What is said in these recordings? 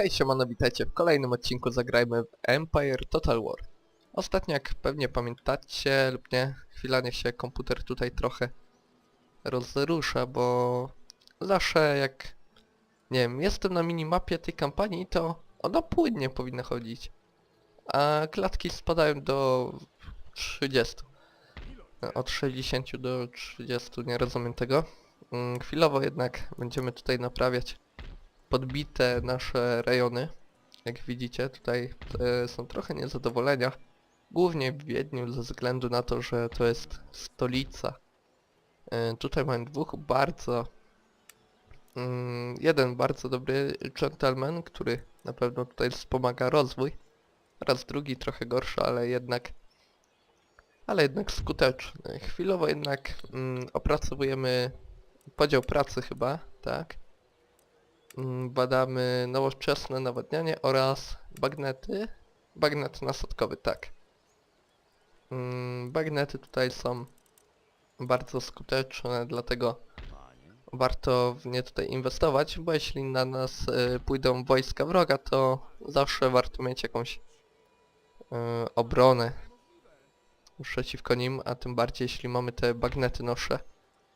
Hej siemano, witajcie w kolejnym odcinku Zagrajmy w Empire Total War. Ostatnio jak pewnie pamiętacie lub nie, chwila niech się komputer tutaj trochę rozrusza, bo zawsze jak, nie wiem, jestem na minimapie tej kampanii, to ona płynnie powinna chodzić. A klatki spadają do 30. Od 60 do 30, nie rozumiem tego. Mm, Chwilowo jednak będziemy tutaj naprawiać podbite nasze rejony. Jak widzicie, tutaj e, są trochę niezadowolenia. Głównie w Wiedniu ze względu na to, że to jest stolica. E, tutaj mam dwóch bardzo... Mm, jeden bardzo dobry gentleman, który na pewno tutaj wspomaga rozwój. Oraz drugi trochę gorszy, ale jednak... Ale jednak skuteczny. Chwilowo jednak mm, opracowujemy podział pracy chyba, tak? Mm, badamy nowoczesne nawadnianie oraz bagnety. Bagnet nasadkowy, tak. Mm, Bagnety tutaj są bardzo skuteczne, dlatego warto w nie tutaj inwestować, bo jeśli na nas y, pójdą wojska wroga, to zawsze warto mieć jakąś y, obronę przeciwko nim, a tym bardziej jeśli mamy te bagnety nosze.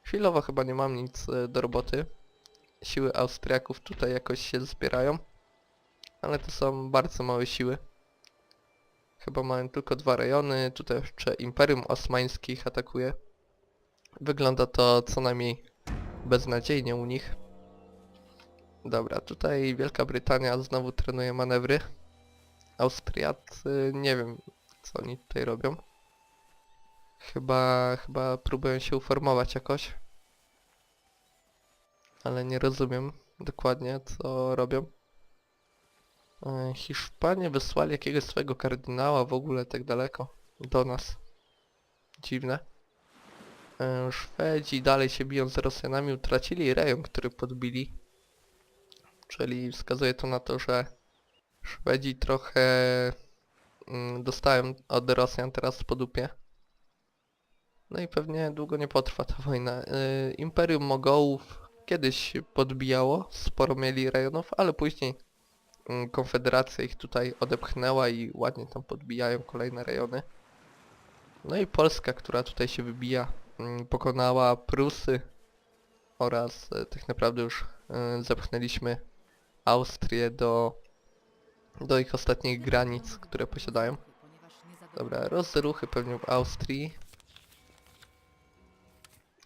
Chwilowo chyba nie mam nic y, do roboty siły Austriaków tutaj jakoś się zbierają. Ale to są bardzo małe siły. Chyba mają tylko dwa rejony. Tutaj jeszcze Imperium Osmańskie ich atakuje. Wygląda to co najmniej beznadziejnie u nich. Dobra, tutaj Wielka Brytania znowu trenuje manewry. Austriacy, nie wiem co oni tutaj robią. Chyba, chyba próbują się uformować jakoś ale nie rozumiem dokładnie co robią. E, Hiszpanie wysłali jakiegoś swojego kardynała w ogóle tak daleko do nas. Dziwne. E, Szwedzi dalej się biją z Rosjanami, utracili rejon, który podbili. Czyli wskazuje to na to, że Szwedzi trochę mm, dostają od Rosjan teraz po dupie. No i pewnie długo nie potrwa ta wojna. E, Imperium Mogołów kiedyś podbijało, sporo mieli rejonów, ale później mm, Konfederacja ich tutaj odepchnęła i ładnie tam podbijają kolejne rejony. No i Polska, która tutaj się wybija, mm, pokonała Prusy oraz e, tak naprawdę już e, zepchnęliśmy Austrię do, do ich ostatnich granic, które posiadają. Dobra, rozruchy pewnie w Austrii.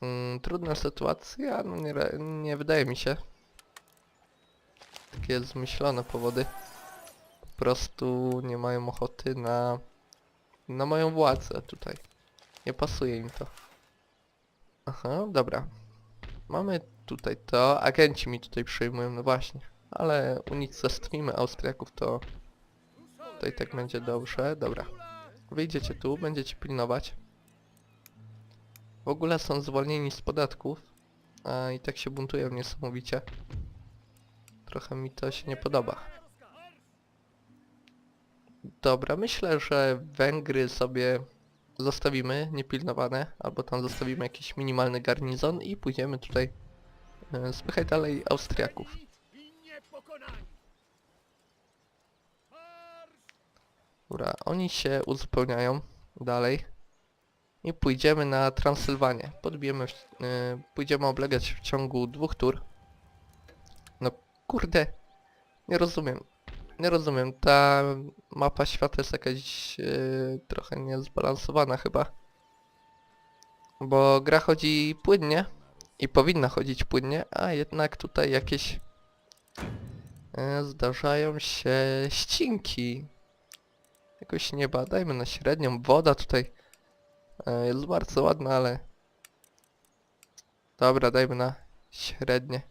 Mm, trudna sytuacja, no nie, nie wydaje mi się. Takie zmyślone powody. Po prostu nie mają ochoty na, na moją władzę tutaj. Nie pasuje im to. Aha, dobra. Mamy tutaj to, agenci mi tutaj przyjmują, no właśnie. Ale unicestwimy Austriaków, to tutaj tak będzie dobrze. Dobra. Wyjdziecie tu, będziecie pilnować. W ogóle są zwolnieni z podatków, a i tak się buntują niesamowicie. Trochę mi to się nie podoba. Dobra, myślę, że Węgry sobie zostawimy niepilnowane, albo tam zostawimy jakiś minimalny garnizon i pójdziemy tutaj e, spychać dalej Austriaków. Dobra, oni się uzupełniają dalej. I pójdziemy na Transylwanię. Podbijemy, w- y, pójdziemy oblegać w ciągu dwóch tur. No kurde, nie rozumiem. Nie rozumiem, ta mapa świata jest jakaś y, trochę niezbalansowana chyba. Bo gra chodzi płynnie i powinna chodzić płynnie, a jednak tutaj jakieś y, zdarzają się ścinki. Jakoś nie badajmy na średnią. Woda tutaj E, Jest bardzo ładna, ale... Dobra, dajmy na średnie.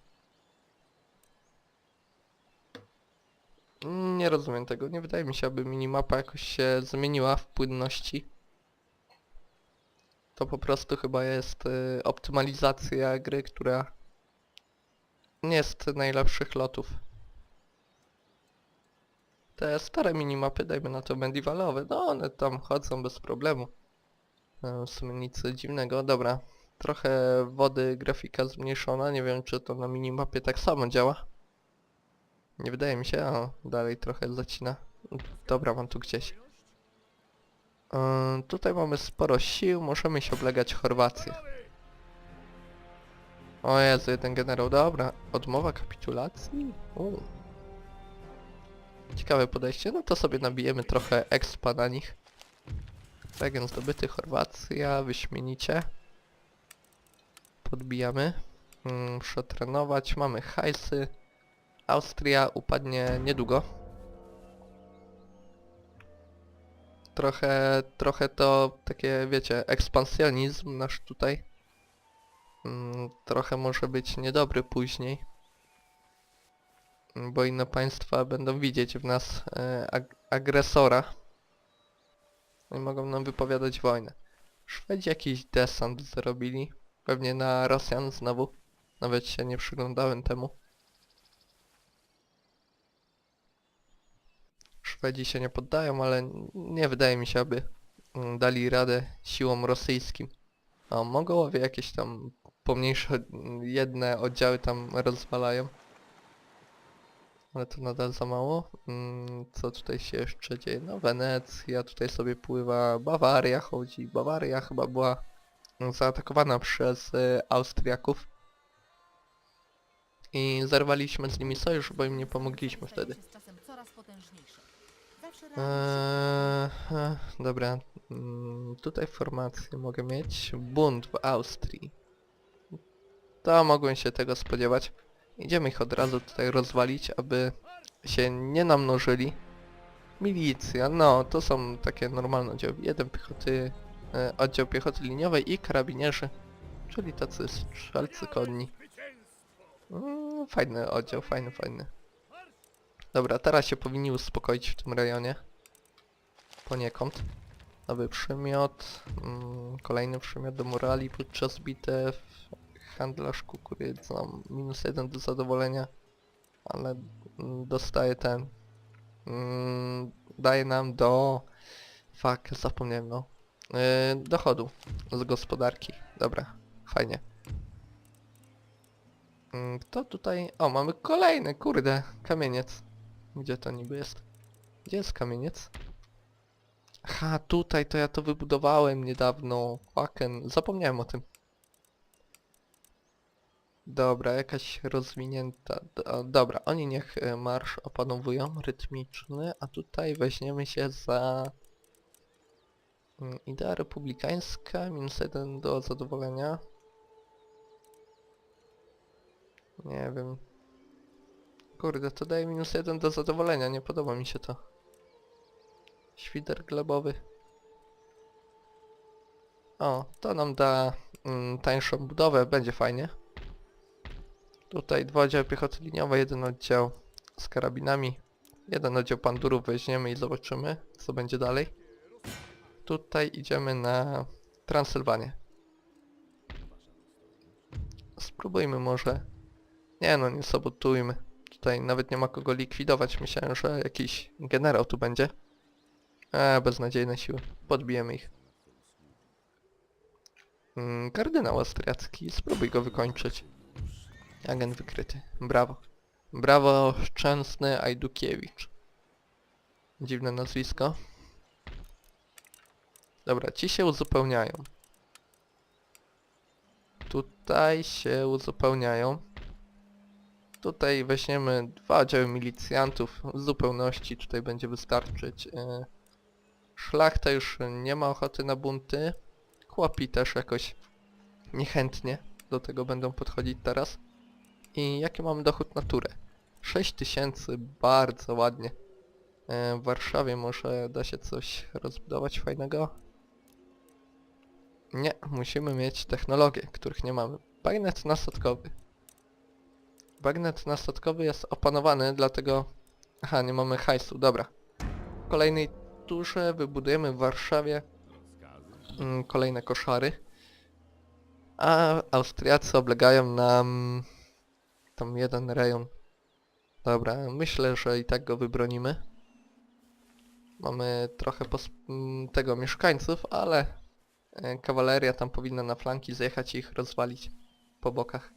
Nie rozumiem tego. Nie wydaje mi się, aby minimapa jakoś się zmieniła w płynności. To po prostu chyba jest y, optymalizacja gry, która nie jest najlepszych lotów. Te stare minimapy, dajmy na to medievalowe, no one tam chodzą bez problemu. E, W sumie nic dziwnego, dobra. Trochę wody grafika zmniejszona, nie wiem czy to na minimapie tak samo działa. Nie wydaje mi się, o, dalej trochę zacina. Dobra, mam tu gdzieś. Ym, tutaj mamy sporo sił, możemy się oblegać Chorwację. O Jezu, jeden generał, dobra. Odmowa kapitulacji? U. Ciekawe podejście, no to sobie nabijemy trochę expa na nich. Region zdobyty, Chorwacja, wyśmienicie. Podbijamy. Mm, przetrenować, mamy hajsy. Austria upadnie niedługo. Trochę, trochę to takie, wiecie, ekspansjonizm nasz tutaj. Mm, trochę może być niedobry później. Mm, Bo inne państwa będą widzieć w nas e, ag agresora. No I mogą nam wypowiadać wojnę. Szwedzi jakiś desant zrobili. Pewnie na Rosjan znowu. Nawet się nie przyglądałem temu. Szwedzi się nie poddają, ale nie wydaje mi się, aby mm, dali radę siłom rosyjskim. O, Mongołowie jakieś tam pomniejsze mm, jedne oddziały tam rozwalają. Ale to nadal za mało. Mm, Co tutaj się jeszcze dzieje? No Wenecja, tutaj sobie pływa, Bawaria chodzi. Bawaria chyba była mm, zaatakowana przez y, Austriaków. I zerwaliśmy z nimi sojusz, bo im nie pomogliśmy wtedy. Staje się z czasem coraz potężniejsze. Zawsze realnie Eee, dobra, mm, tutaj formację mogę mieć. Bunt w Austrii. To mogłem się tego spodziewać. Idziemy ich od razu tutaj rozwalić, aby się nie namnożyli. Milicja, no to są takie normalne oddziały. Jeden piechoty, e, oddział piechoty liniowej i karabinierzy, czyli tacy strzelcy konni. Mm, fajny oddział, fajny, fajny. Dobra, teraz się powinni uspokoić w tym rejonie. Poniekąd. Nowy przymiot. Mm, kolejny przymiot do morali podczas bitew. Handlarz kukurydzą. Minus jeden do zadowolenia. Ale mm, dostaje ten. Mm, daje nam do... Fuck, zapomniałem no. Yy, dochodu z gospodarki. Dobra, fajnie. Mm, Kto tutaj... O, mamy kolejny, kurde, kamieniec. Gdzie to niby jest? Gdzie jest kamieniec? Aha, tutaj to ja to wybudowałem niedawno. Fucking, zapomniałem o tym. Dobra, jakaś rozwinięta... Do, dobra, oni niech e, marsz opanowują, rytmiczny, a tutaj weźmiemy się za... mm, Idea republikańska, minus jeden do zadowolenia. Nie wiem. Kurde, to daje minus jeden do zadowolenia, nie podoba mi się to. Świder glebowy. O, to nam da mm, tańszą budowę, będzie fajnie. Tutaj dwa oddziały piechoty liniowej, jeden oddział z karabinami. Jeden oddział pandurów weźmiemy i zobaczymy, co będzie dalej. Tutaj idziemy na Transylwanię. Spróbujmy może... Nie no, nie sabotujmy. Tutaj nawet nie ma kogo likwidować. Myślałem, że jakiś generał tu będzie. Eee, beznadziejne siły. Podbijemy ich. Mm, kardynał austriacki. Spróbuj go wykończyć. Agent wykryty. Brawo. Brawo, Szczęsny Ajdukiewicz. Dziwne nazwisko. Dobra, ci się uzupełniają. Tutaj się uzupełniają. Tutaj weźmiemy dwa oddziały milicjantów w zupełności, tutaj będzie wystarczyć. E, Szlachta już nie ma ochoty na bunty. Chłopi też jakoś niechętnie do tego będą podchodzić teraz. I jaki mamy dochód na turę? 6000, bardzo ładnie. E, W Warszawie może da się coś rozbudować fajnego? Nie, musimy mieć technologie, których nie mamy. Bagnet nastatkowy. Bagnet nastatkowy jest opanowany, dlatego... Aha, nie mamy hajsu, dobra. W kolejnej turze wybudujemy w Warszawie mm, kolejne koszary. A Austriacy oblegają nam tam jeden rejon. Dobra, myślę, że i tak go wybronimy. Mamy trochę tego mieszkańców, ale e, kawaleria tam powinna na flanki zjechać i ich rozwalić po bokach.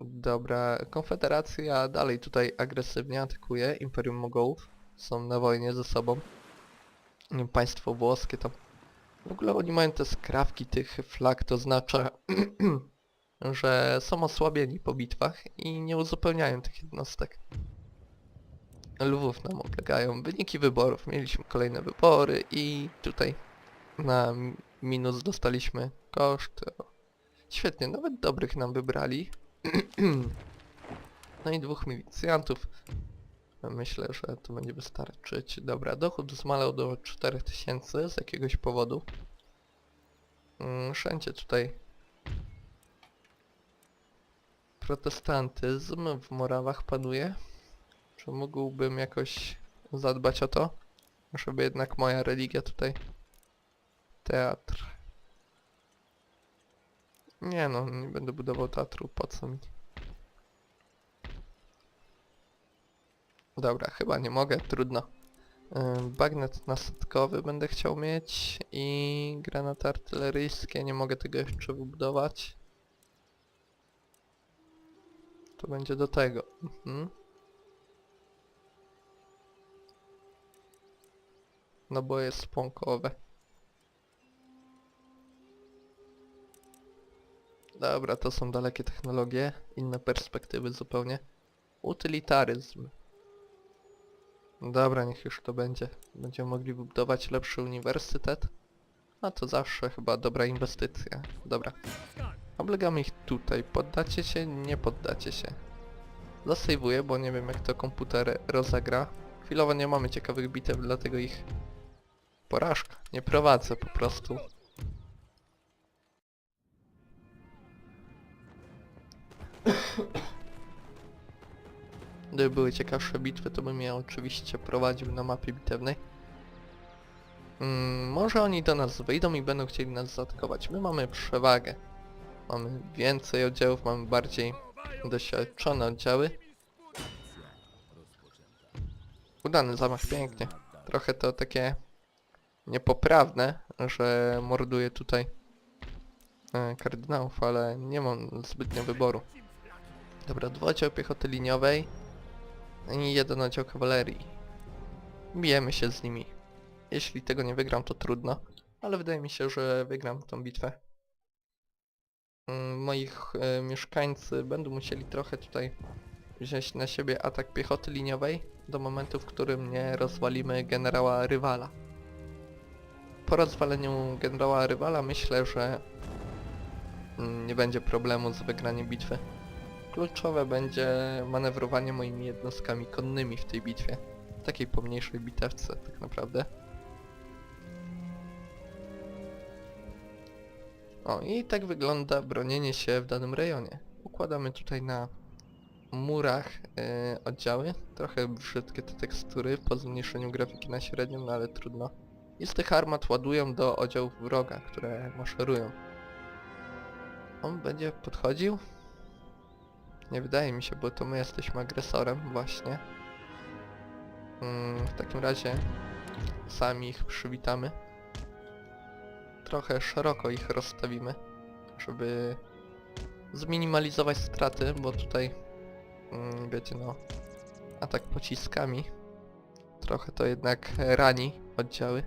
Dobra, Konfederacja dalej tutaj agresywnie atakuje. Imperium Mogołów są na wojnie ze sobą. Państwo włoskie tam. W ogóle oni mają te skrawki tych flag, to oznacza, że są osłabieni po bitwach i nie uzupełniają tych jednostek. Lwów nam oblegają. Wyniki wyborów. Mieliśmy kolejne wybory i tutaj na mi- minus dostaliśmy koszt. Świetnie, nawet dobrych nam wybrali. no i dwóch milicjantów. Myślę, że to będzie wystarczyć. Dobra, dochód zmalał do 4000 z jakiegoś powodu. Mm, Wszędzie tutaj protestantyzm w Morawach panuje. Czy mógłbym jakoś zadbać o to? Żeby jednak moja religia tutaj... Teatr. Nie no, nie będę budował teatru, po co mi? Dobra, chyba nie mogę, trudno. Ym, Bagnet nasadkowy będę chciał mieć i granaty artyleryjskie, nie mogę tego jeszcze wybudować. To będzie do tego. Mhm. Naboje spłonkowe. Dobra, to są dalekie technologie, inne perspektywy zupełnie. Utylitaryzm. Dobra, niech już to będzie. Będziemy mogli wybudować lepszy uniwersytet. A to zawsze chyba dobra inwestycja. Dobra. Oblegamy ich tutaj. Poddacie się? Nie poddacie się. Zasejwuję, bo nie wiem jak to komputer rozegra. Chwilowo nie mamy ciekawych bitew, dlatego ich... Porażka. Nie prowadzę po prostu. Gdyby były ciekawsze bitwy, to bym je oczywiście prowadził na mapie bitewnej. Mm, może oni do nas wyjdą i będą chcieli nas zaatakować. My mamy przewagę. Mamy więcej oddziałów, mamy bardziej doświadczone oddziały. Udany zamach, pięknie. Trochę to takie niepoprawne, że morduje tutaj e, kardynałów, ale nie mam zbytnio wyboru. Dobra, dwa oddziały piechoty liniowej i jeden oddział kawalerii. Bijemy się z nimi. Jeśli tego nie wygram, to trudno, ale wydaje mi się, że wygram tą bitwę. Mm, Moich e, mieszkańcy będą musieli trochę tutaj wziąć na siebie atak piechoty liniowej do momentu, w którym nie rozwalimy generała rywala. Po rozwaleniu generała rywala myślę, że mm, nie będzie problemu z wygraniem bitwy. Kluczowe będzie manewrowanie moimi jednostkami konnymi w tej bitwie. Takiej pomniejszej bitewce tak naprawdę. O i tak wygląda bronienie się w danym rejonie. Układamy tutaj na murach e, oddziały. Trochę brzydkie te tekstury po zmniejszeniu grafiki na średnią, no ale trudno. I z tych armat ładują do oddziałów wroga, które maszerują. On będzie podchodził? Nie wydaje mi się, bo to my jesteśmy agresorem właśnie. Mm, w takim razie sami ich przywitamy. Trochę szeroko ich rozstawimy, żeby zminimalizować straty, bo tutaj mm, wiecie no atak pociskami trochę to jednak rani oddziały.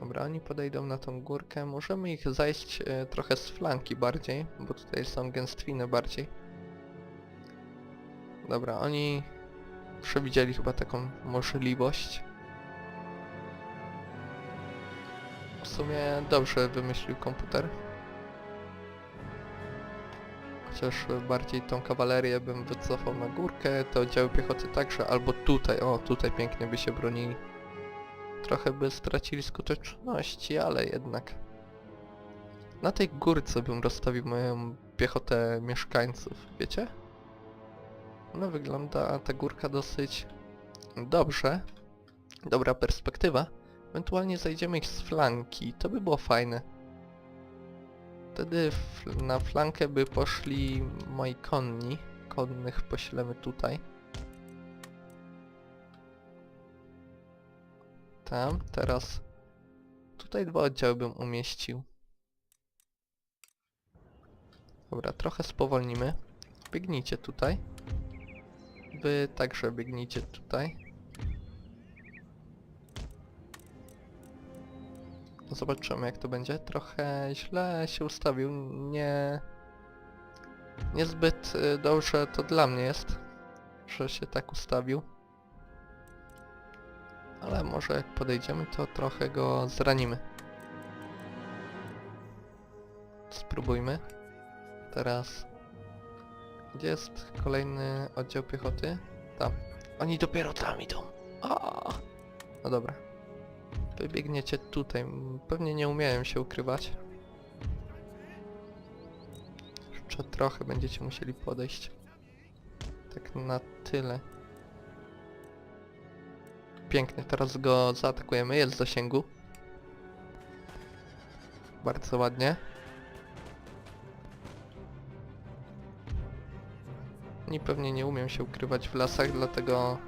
Dobra, oni podejdą na tą górkę. Możemy ich zajść e, trochę z flanki bardziej, bo tutaj są gęstwiny bardziej. Dobra, oni przewidzieli chyba taką możliwość. Sumie dobrze wymyślił komputer. Chociaż bardziej tą kawalerię bym wycofał na górkę, te oddziały piechoty także, albo tutaj, o tutaj pięknie by się bronili. Trochę by stracili skuteczności, ale jednak. Na tej górce bym rozstawił moją piechotę mieszkańców, wiecie? No wygląda ta górka dosyć dobrze. Dobra perspektywa. Ewentualnie zajdziemy ich z flanki, to by było fajne. Wtedy na flankę by poszli moi konni. Konnych poślemy tutaj. Tam, teraz tutaj dwa oddziały bym umieścił. Dobra, trochę spowolnimy. Biegnijcie tutaj. Wy także biegnijcie tutaj. Zobaczymy jak to będzie. Trochę źle się ustawił. Nie... Niezbyt y, dobrze to dla mnie jest, że się tak ustawił. Ale może jak podejdziemy to trochę go zranimy. Spróbujmy. Teraz... Gdzie jest kolejny oddział piechoty? Tam. Oni dopiero tam idą. A. No dobra. Wybiegniecie tutaj. Pewnie nie umieją się ukrywać. Jeszcze trochę będziecie musieli podejść. Tak na tyle. Pięknie, teraz go zaatakujemy. Jest w zasięgu. Bardzo ładnie. Oni pewnie nie umiem się ukrywać w lasach, dlatego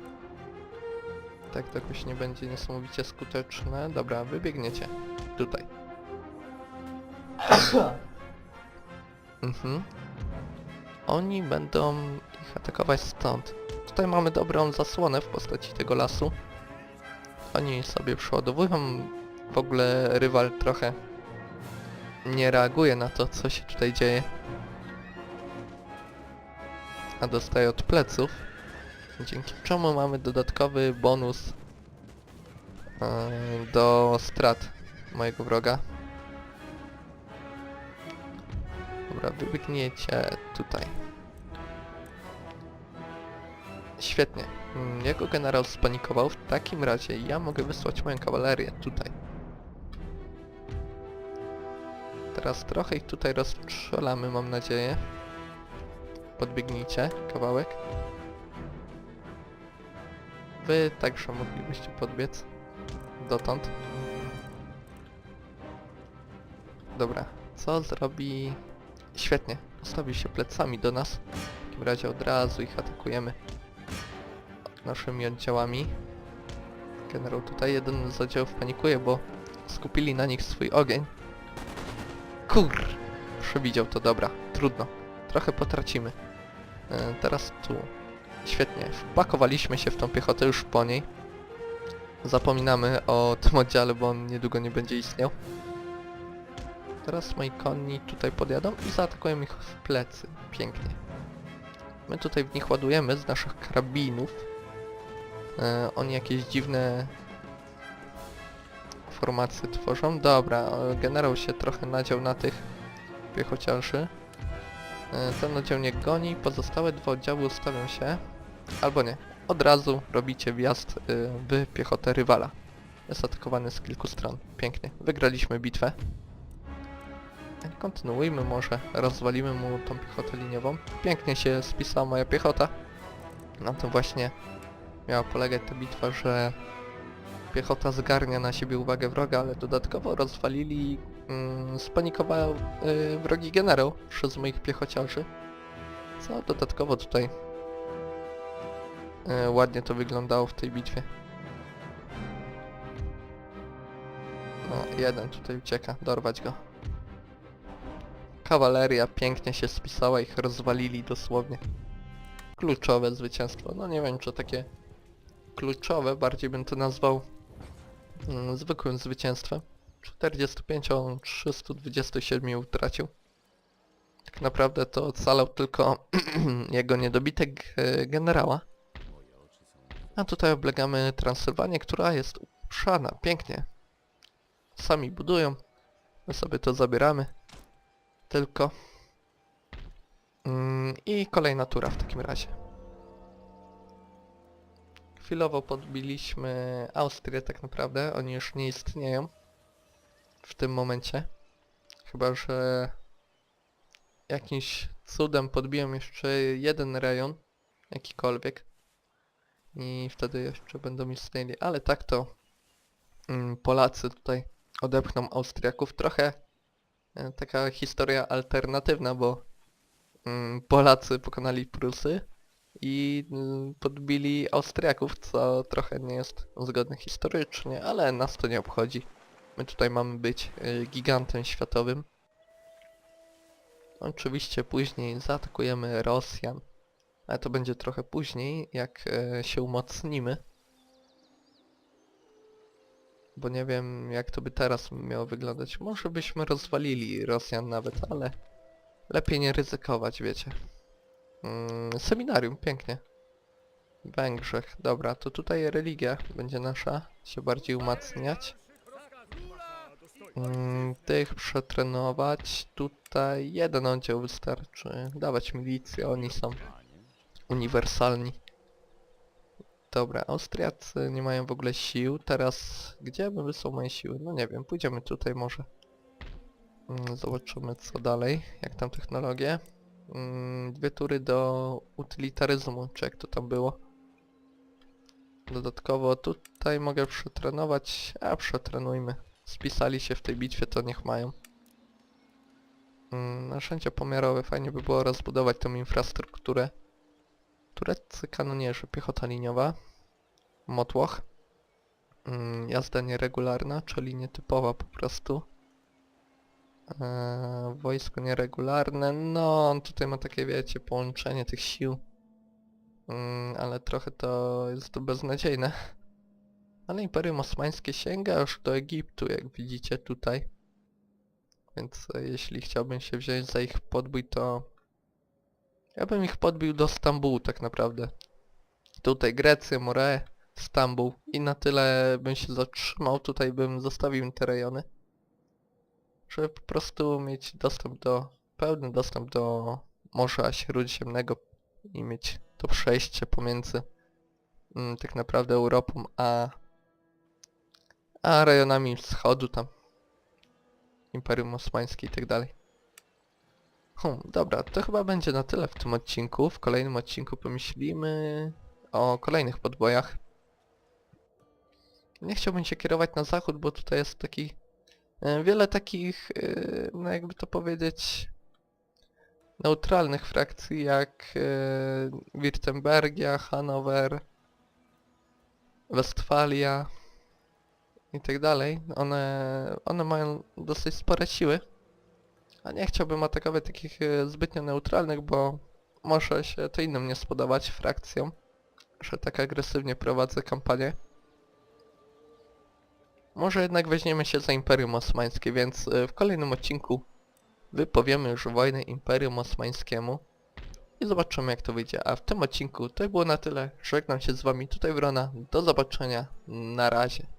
tak to jakoś nie będzie niesamowicie skuteczne. Dobra, wybiegniecie. Tutaj. mhm. Oni będą ich atakować stąd. Tutaj mamy dobrą zasłonę w postaci tego lasu. Oni sobie przeładowują. W ogóle rywal trochę nie reaguje na to, co się tutaj dzieje. A dostaje od pleców. Dzięki czemu mamy dodatkowy bonus e, do strat mojego wroga. Dobra, wybiegniecie tutaj. Świetnie. Jego generał spanikował. W takim razie ja mogę wysłać moją kawalerię tutaj. Teraz trochę ich tutaj rozstrzelamy, mam nadzieję. Podbiegnijcie kawałek. Wy także moglibyście podbiec dotąd. Dobra, co zrobi... Świetnie, postawi się plecami do nas. W takim razie od razu ich atakujemy naszymi oddziałami. Generał tutaj jeden z oddziałów panikuje, bo skupili na nich swój ogień. Kur! Przewidział to, dobra, trudno. Trochę potracimy. E, teraz tu. Świetnie, wpakowaliśmy się w tą piechotę już po niej. Zapominamy o tym oddziale, bo on niedługo nie będzie istniał. Teraz moi konni tutaj podjadą i zaatakują ich w plecy. Pięknie. My tutaj w nich ładujemy z naszych karabinów. E, oni jakieś dziwne formacje tworzą. Dobra, e, generał się trochę nadział na tych piechociarzy. E, Ten oddział nie goni, pozostałe dwa oddziały ustawią się. Albo nie. Od razu robicie wjazd y, w piechotę rywala. Jest atakowany z kilku stron. Pięknie. Wygraliśmy bitwę. Kontynuujmy może. Rozwalimy mu tą piechotę liniową. Pięknie się spisała moja piechota. Na tym właśnie miała polegać ta bitwa, że piechota zgarnia na siebie uwagę wroga, ale dodatkowo rozwalili, mm, spanikował y, wrogi generał przez moich piechociarzy. Co dodatkowo tutaj y, ładnie to wyglądało w tej bitwie. No, jeden tutaj ucieka, dorwać go. Kawaleria pięknie się spisała, ich rozwalili dosłownie. Kluczowe zwycięstwo. No nie wiem, czy takie kluczowe, bardziej bym to nazwał mm, zwykłym zwycięstwem. 45 on 327 utracił. Tak naprawdę to ocalał tylko jego niedobitek e, generała. A tutaj oblegamy Transylwanię, która jest uszana. Pięknie. Sami budują. My sobie to zabieramy. Tylko. Mm, I kolejna tura w takim razie. Chwilowo podbiliśmy Austrię tak naprawdę, oni już nie istnieją w tym momencie. Chyba, że jakimś cudem podbiłem jeszcze jeden rejon, jakikolwiek. I wtedy jeszcze będą istnieli, ale tak to mm, Polacy tutaj odepchną Austriaków. Trochę e, taka historia alternatywna, bo mm, Polacy pokonali Prusy i mm, podbili Austriaków, co trochę nie jest zgodne historycznie, ale nas to nie obchodzi. My tutaj mamy być y, gigantem światowym. Oczywiście później zaatakujemy Rosjan. Ale to będzie trochę później, jak e, się umocnimy. Bo nie wiem, jak to by teraz miało wyglądać. Może byśmy rozwalili Rosjan nawet, ale lepiej nie ryzykować, wiecie. Mm, seminarium, pięknie. Węgrzech, dobra, to tutaj religia będzie nasza się bardziej umacniać. Mm, tych przetrenować. Tutaj jeden oddział wystarczy. Dawać milicję, oni są uniwersalni. Dobra, Austriacy nie mają w ogóle sił. Teraz gdzie by są moje siły? No nie wiem, pójdziemy tutaj może. Mm, Zobaczymy co dalej, jak tam technologie. Mm, Dwie tury do utylitaryzmu, czy jak to tam było. Dodatkowo tutaj mogę przetrenować, a przetrenujmy. Spisali się w tej bitwie, to niech mają. Mm, Narzędzia pomiarowe, fajnie by było rozbudować tą infrastrukturę. Tureccy kanonierzy, piechota liniowa. Motłoch. Mm, Jazda nieregularna, czyli nietypowa po prostu. Eee, wojsko nieregularne, no on tutaj ma takie wiecie, połączenie tych sił. Mm, ale trochę to jest to beznadziejne. Ale Imperium Osmańskie sięga już do Egiptu, jak widzicie tutaj. Więc e, jeśli chciałbym się wziąć za ich podbój, to... Ja bym ich podbił do Stambułu tak naprawdę. Tutaj Grecję, Moreę, Stambuł. I na tyle bym się zatrzymał, tutaj bym zostawił te rejony. Żeby po prostu mieć dostęp do... pełny dostęp do Morza Śródziemnego i mieć to przejście pomiędzy mm, tak naprawdę Europą a a rejonami wschodu tam Imperium Osmańskie i tak dalej. Hmm, dobra, to chyba będzie na tyle w tym odcinku. W kolejnym odcinku pomyślimy o kolejnych podbojach. Nie chciałbym się kierować na zachód, bo tutaj jest taki... e, wiele takich, e, no jakby to powiedzieć... neutralnych frakcji jak e, Wirtembergia, Hanower, Westfalia i tak dalej, one, one mają dosyć spore siły. A nie chciałbym atakować takich e, zbytnio neutralnych, bo może się to innym nie spodobać frakcjom, że tak agresywnie prowadzę kampanię. Może jednak weźmiemy się za Imperium Osmańskie, więc e, w kolejnym odcinku wypowiemy już wojnę Imperium Osmańskiemu i zobaczymy jak to wyjdzie. A w tym odcinku to było na tyle. Żegnam się z wami tutaj Wrona. Do zobaczenia. Na razie.